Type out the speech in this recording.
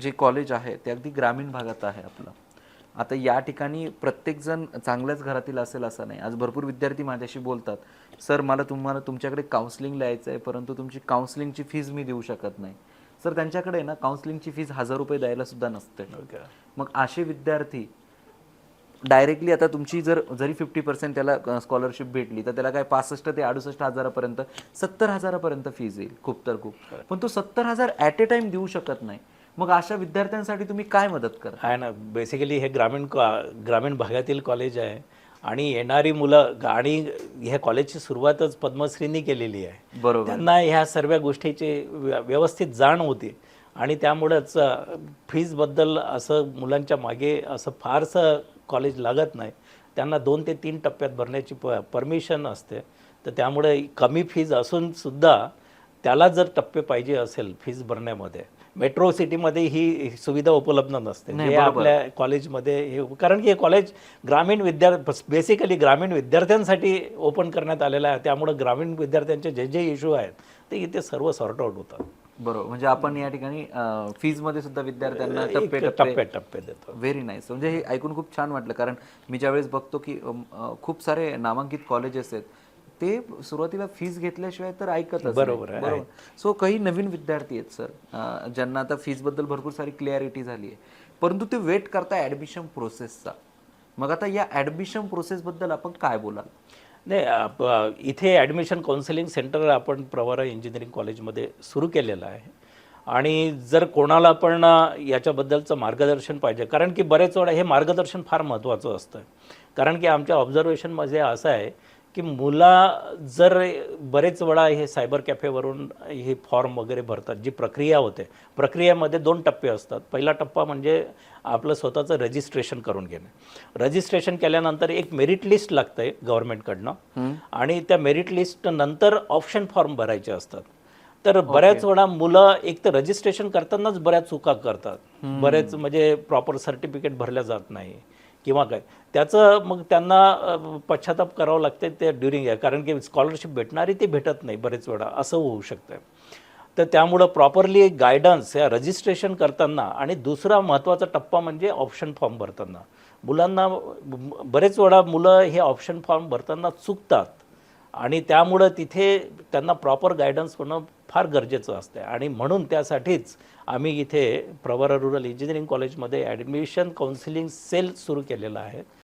जे कॉलेज आहे ते अगदी ग्रामीण भागात आहे आपलं. आता या ठिकाणी प्रत्येकजण चांगल्याच घरातील असेल असं नाही. आज भरपूर विद्यार्थी माझ्याशी बोलतात सर मला तुम्हाला तुमच्याकडे काउन्सिलिंगला यायचं आहे परंतु तुमची काउन्सिलिंगची फीज मी देऊ शकत नाही. सर त्यांच्याकडे ना काउन्सिलिंगची फीज हजार रुपये द्यायला सुद्धा नसते. मग असे विद्यार्थी डायरेक्टली आता तुमची जर जरी फिफ्टी पर्सेंट त्याला स्कॉलरशिप भेटली तर त्याला काय पासष्ट ते अडुसष्ट हजारापर्यंत सत्तर हजारापर्यंत फीज येईल खूप तर खूप. पण तो सत्तर हजार ॲट ए टाइम देऊ शकत नाही. मग अशा विद्यार्थ्यांसाठी तुम्ही काय मदत करता? आहे ना. बेसिकली हे ग्रामीण ग्रामीण भागातील कॉलेज आहे आणि येणारी मुलं आणि ह्या कॉलेजची सुरुवातच पद्मश्रींनी केलेली आहे. बरोबर. त्यांना ह्या सर्व गोष्टीची व्य- व्यवस्थित जाण होती. आणि त्यामुळंच फीजबद्दल असं मुलांच्या मागे असं फारसं कॉलेज लागत नाही. त्यांना दोन ते तीन टप्प्यात भरण्याची प परमिशन असते. तर त्यामुळे कमी फीज असून सुद्धा त्याला जर टप्पे पाहिजे असेल फीज भरण्यामध्ये मेट्रो सिटीमध्ये ही सुविधा उपलब्ध नसते. बरोबर. आपल्या कॉलेजमध्ये हे कारण की हे कॉलेज ग्रामीण विद्यार्थी बेसिकली ग्रामीण विद्यार्थ्यांसाठी ओपन करण्यात आलेलं आहे. त्यामुळं ग्रामीण विद्यार्थ्यांचे जे जे इश्यू आहेत ते इथे सर्व सॉर्ट आउट होतात. बरोबर. म्हणजे आपण या ठिकाणी फीजमध्ये सुद्धा विद्यार्थ्यांना टप्पे टप्पे टप्पे देतो. व्हेरी नाईस म्हणजे हे ऐकून खूप छान वाटलं. कारण मी ज्यावेळेस बघतो की खूप सारे नामांकित कॉलेजेस आहेत. ते सुरुवातीला फीज घेतल्याशिवाय तर ऐकतच बरोबर सो काही नवीन विद्यार्थी आहेत सर ज्यांना आता फीजबद्दल भरपूर सारी क्लिअरिटी झाली आहे. परंतु ते वेट करता ॲडमिशन प्रोसेसचा मग आता या ॲडमिशन प्रोसेसबद्दल आपण काय बोलाल? नाही इथे ॲडमिशन काउन्सिलिंग सेंटर आपण प्रवारा इंजिनिअरिंग कॉलेजमध्ये सुरू केलेलं आहे. आणि जर कोणाला पण याच्याबद्दलचं मार्गदर्शन पाहिजे कारण की बरेच वेळा हे मार्गदर्शन फार महत्त्वाचं असतं. कारण की आमच्या ऑब्झर्वेशनमध्ये असं आहे की मुला जर बरेच वेळा हे सायबर कॅफेवरून हे फॉर्म वगैरे भरतात जी प्रक्रिया होते प्रक्रियेमध्ये दोन टप्पे असतात. पहिला टप्पा म्हणजे आपलं स्वतःचं रजिस्ट्रेशन करून घेणं. रजिस्ट्रेशन केल्यानंतर एक मेरिट लिस्ट लागतं आहे गव्हर्नमेंटकडनं आणि त्या मेरिट लिस्ट नंतर ऑप्शन फॉर्म भरायचे असतात. तर बऱ्याच वेळा मुलं एक तर रजिस्ट्रेशन करतानाच बऱ्याच चुका करतात. बरेच म्हणजे प्रॉपर सर्टिफिकेट भरल्या जात नाही. किंवा काय. त्याचं मग त्यांना पश्चाताप करावं लागतं ते ड्युरिंग कारण की स्कॉलरशिप भेटणारी ती भेटत नाही बरेच वेळा. असं होऊ शकतं तर त्यामुळं प्रॉपरली गायडन्स या रजिस्ट्रेशन करताना आणि दुसरा महत्त्वाचा टप्पा म्हणजे ऑप्शन फॉर्म भरताना. मुलांना बरेच वेळा मुलं हे ऑप्शन फॉर्म भरताना चुकतात. आणि त्यामुळं तिथे त्यांना प्रॉपर गायडन्स होणं फार गरजेचं असतं आणि म्हणून त्यासाठीच आम्ही इथे प्रवरा रुरल इंजिनिअरिंग कॉलेजमध्ये ॲडमिशन काउन्सिलिंग सेल सुरू केलेलं आहे.